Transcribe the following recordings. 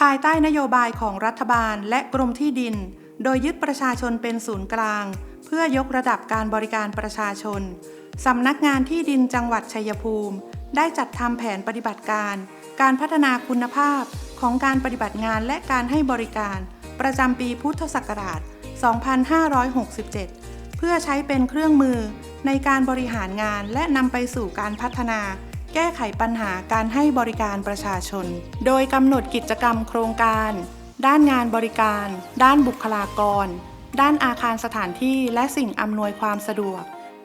ภายใต้นโยบายของรัฐบาลและกรมที่ดิน โดยยึดประชาชนเป็นศูนย์กลาง เพื่อยกระดับการบริการประชาชน สำนักงานที่ดินจังหวัดชัยภูมิ ได้จัดทำแผนปฏิบัติการ การพัฒนาคุณภาพของการปฏิบัติงานและการให้บริการ ประจำปีพุทธศักราช 2567 เพื่อใช้เป็นเครื่องมือในการบริหารงานและนำไปสู่การพัฒนา แก้ไขปัญหาการให้บริการประชาชน โดยกำหนดกิจกรรมโครงการ ด้านงานบริการ ด้านบุคลากร ด้านอาคารสถานที่และสิ่งอำนวยความสะดวก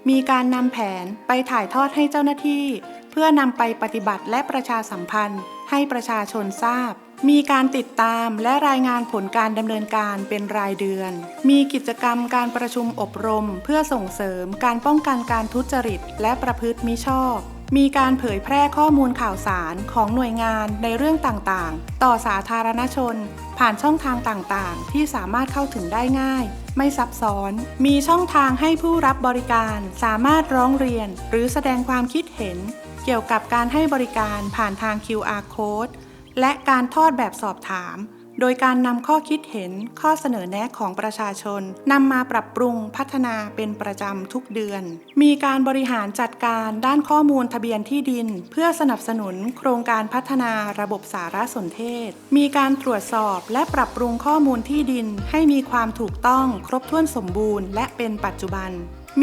มีการนำแผนไปถ่ายทอดให้เจ้าหน้าที่ เพื่อนำไปปฏิบัติและประชาสัมพันธ์ ให้ประชาชนทราบ มีการติดตามและรายงานผลการดำเนินการเป็นรายเดือน มีกิจกรรมการประชุมอบรม เพื่อส่งเสริมการป้องกันการทุจริต และประพฤติมิชอบ มีการเผยแพร่ข้อมูลข่าวสารของหน่วยงานในเรื่องต่างๆ ต่อสาธารณชน ผ่านช่องทางต่างๆ ที่สามารถเข้าถึงได้ง่าย ไม่ซับซ้อน มีช่องทางให้ผู้รับบริการ สามารถร้องเรียน หรือแสดงความคิดเห็น เกี่ยวกับการให้บริการผ่านทาง QR code และการทอดแบบสอบถาม โดยการนำข้อคิดเห็นข้อเสนอแนะของประชาชนนำมาปรับปรุงพัฒนาเป็นประจำทุกเดือน มีการบริหารจัดการด้านข้อมูลทะเบียนที่ดิน เพื่อสนับสนุนโครงการพัฒนาระบบสารสนเทศ มีการตรวจสอบและปรับปรุงข้อมูลที่ดิน ให้มีความถูกต้องครบถ้วนสมบูรณ์ และเป็นปัจจุบัน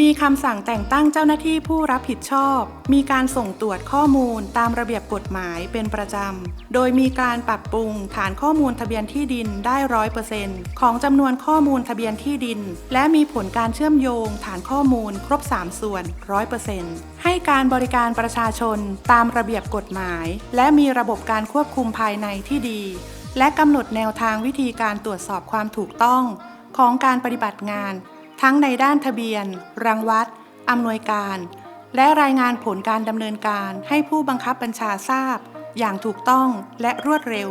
มีคำสั่งแต่งตั้งเจ้าหน้าที่ผู้รับผิดชอบ มีการส่งตรวจข้อมูลตามระเบียบกฎหมายเป็นประจำ โดยมีการปรับปรุงฐานข้อมูลทะเบียนที่ดินได้ร้อยเปอร์เซ็นต์ของจำนวนข้อมูลทะเบียนที่ดิน และมีผลการเชื่อมโยง ฐานข้อมูลครบ 3 ส่วนร้อยเปอร์เซ็นต์ให้การบริการประชาชนตามระเบียบกฎหมาย และมีระบบการควบคุมภายในที่ดี และกำหนดแนวทางวิธีการตรวจสอบความถูกต้องของการปฏิบัติงาน ทั้งในด้านทะเบียน รังวัดอำนวยการ และรายงานผลการดำเนินการให้ผู้บังคับบัญชาทราบ อย่างถูกต้องและรวดเร็ว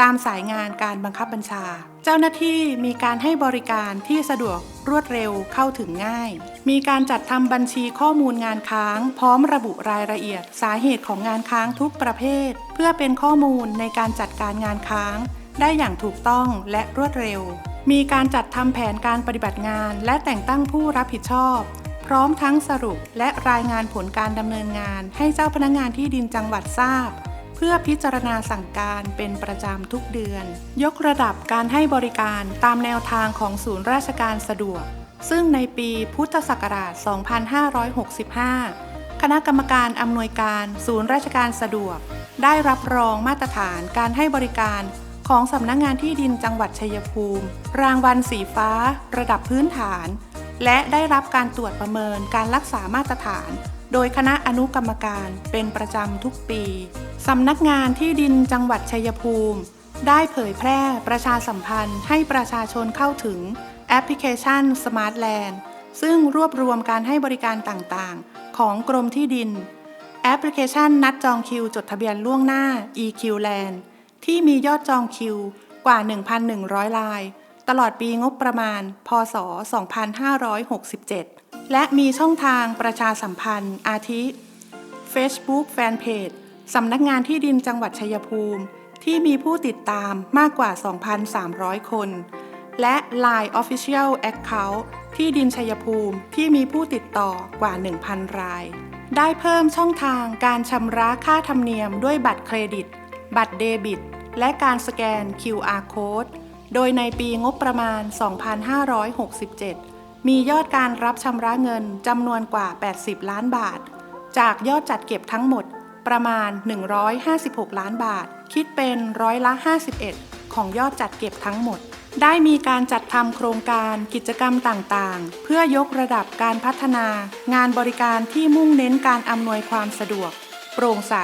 ตามสายงานการบังคับบัญชา เจ้าหน้าที่มีการให้บริการที่สะดวกรวดเร็วเข้าถึงง่าย มีการจัดทำบัญชีข้อมูลงานค้าง พร้อมระบุรายละเอียด สาเหตุของงานค้างทุกประเภท เพื่อเป็นข้อมูลในการจัดการงานค้าง ได้อย่างถูกต้องและรวดเร็ว มีการจัดทำแผนการปฏิบัติงาน และแต่งตั้งผู้รับผิดชอบ พร้อมทั้งสรุปและรายงานผลการดำเนินงานให้เจ้าพนักงานที่ดินจังหวัดทราบ เพื่อพิจารณาสั่งการเป็นประจำทุกเดือน ยกระดับการให้บริการตามแนวทางของศูนย์ราชการสะดวก ซึ่งในปีพุทธศักราช 2565 คณะกรรมการอำนวยการศูนย์ราชการสะดวก ได้รับรองมาตรฐานการให้บริการ ของสำนักงงานที่ดินจังหวัดชัยภูมิ รางวัลสีฟ้า ระดับพื้นฐาน และได้รับการตรวจประเมินการรักษามาตรฐาน โดยคณะอนุกรรมการเป็นประจำทุกปีสำนักงานที่ดินจังหวัดชัยภูมิ ได้เผยแพร่ประชาสัมพันธ์ให้ประชาชนเข้าถึงแอปพลิเคชัน Smart Land ซึ่งรวบรวมการให้บริการต่างๆ ของกรมที่ดิน แอปพลิเคชันนัดจองคิวจดทะเบียนล่วงหน้า EQ Land ที่มียอดจองคิวกว่า 1,100ลาย ตลอดปีงบประมาณ พศ 2567 และมีช่องทางประชาสัมพันธ์ อาทิ Facebook Fanpage สำนักงานที่ดินจังหวัดชัยภูมิ ที่มีผู้ติดตามมากกว่า 2,300 คน และ Line Official Account ที่ดินชัยภูมิที่มีผู้ติดต่อกว่า 1,000 ราย ได้เพิ่มช่องทางการชำระค่าธรรมเนียมด้วยบัตรเครดิต บัตรเดบิต และการสแกน QR Code โดยในปีงบประมาณ 2567 มียอดการรับชำระเงินจำนวนกว่า 80 ล้านบาท จากยอดจัดเก็บทั้งหมดประมาณ 156 ล้านบาท คิดเป็นร้อยละ 51 ของยอดจัดเก็บทั้งหมด ได้มีการจัดทำโครงการกิจกรรมต่างๆ เพื่อยกระดับการพัฒนา งานบริการที่มุ่งเน้นการอำนวยความสะดวก โปร่งใส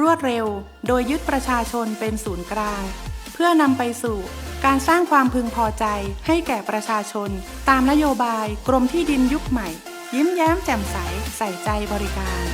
รวดเร็ว โดยยึดประชาชนเป็นศูนย์กลาง เพื่อนำไปสู่การสร้างความพึงพอใจให้แก่ประชาชน ตามนโยบายกรมที่ดินยุคใหม่ ยิ้มแย้มแจ่มใสใส่ใจบริการ